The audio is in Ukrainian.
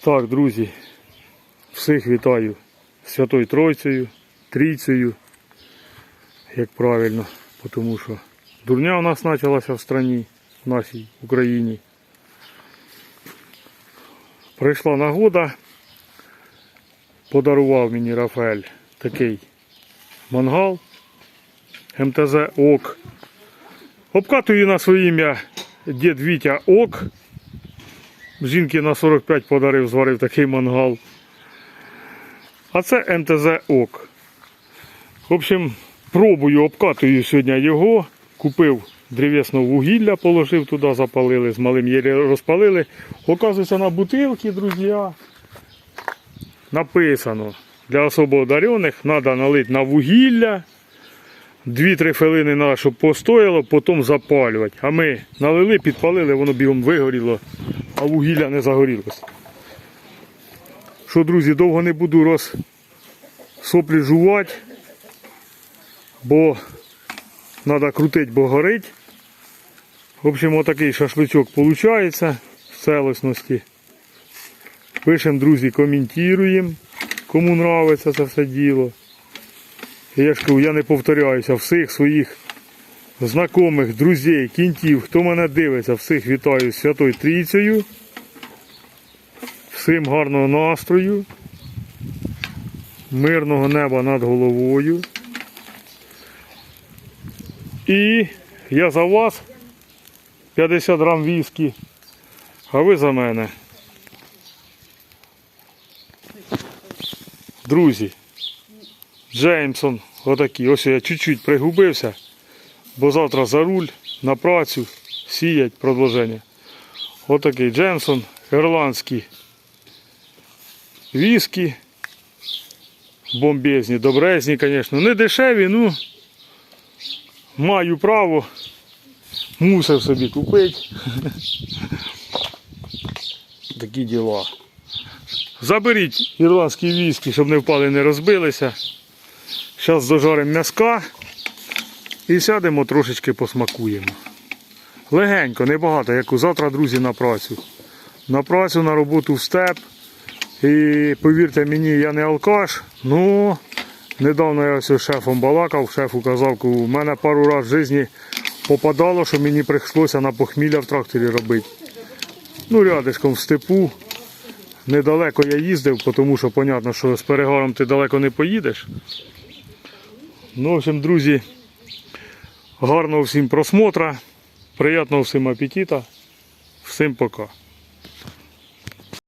Так, друзі, всіх вітаю Святою Тройцею, Трійцею, як правильно, тому що дурня у нас почалася в страні, в нашій Україні. Прийшла нагода, подарував мені Рафаель такий мангал МТЗ ОК. Обкатую на своє ім'я дід Вітя ОК. Жінки на 45 подарив, зварив такий мангал. А це МТЗ ОК. В общем, пробую, обкатую сьогодні його. Купив древесне вугілля, положив туди, запалили, з малим єлі розпалили. Оказується, на бутилки, друзі, написано. Для особо одарених треба налити на вугілля. 2-3 хвилини треба, щоб постояло, потім запалювати. А ми налили, підпалили, воно бігом вигоріло, а вугілля не загорілося. Що, друзі, довго не буду роз соплі жувати, бо треба крутити, бо горить. В общем, отакий шашличок виходить в целосності. Пишемо, друзі, коментуємо, кому подобається це все діло. Я ж кажу, я не повторяюся, всіх своїх знайомих, друзів, кінтів, хто мене дивиться, всіх вітаю з Святою Трійцею. Всім гарного настрою, мирного неба над головою. І я за вас 50 грам віскі, а ви за мене. Друзі, Джеймсон, отакий. Ось я чуть-чуть пригубився, бо завтра за руль на працю сіять продовження. Отакий Джеймсон, ірландський віскі. Бомбезні, добрезні, звісно. Не дешеві, ну маю право. Мусив собі купити. Такі діла. Заберіть ірландські віскі, щоб не впали, не розбилися. Зараз дожаримо м'язка і сядемо трошечки посмакуємо. Легенько, небагато, як завтра, друзі, на працю. На працю, на роботу в степ. І повірте мені, я не алкаш. Ну, недавно я з шефом балакав, шефу казав, у мене пару разів в житті попадало, що мені прийшлося на похмілля в тракторі робити. Ну, рядишком в степу. Недалеко я їздив, тому що, зрозуміло, що з перегаром ти далеко не поїдеш. Ну, в общем, друзі, гарного всім просмотра, приятного всім апетита, всім пока.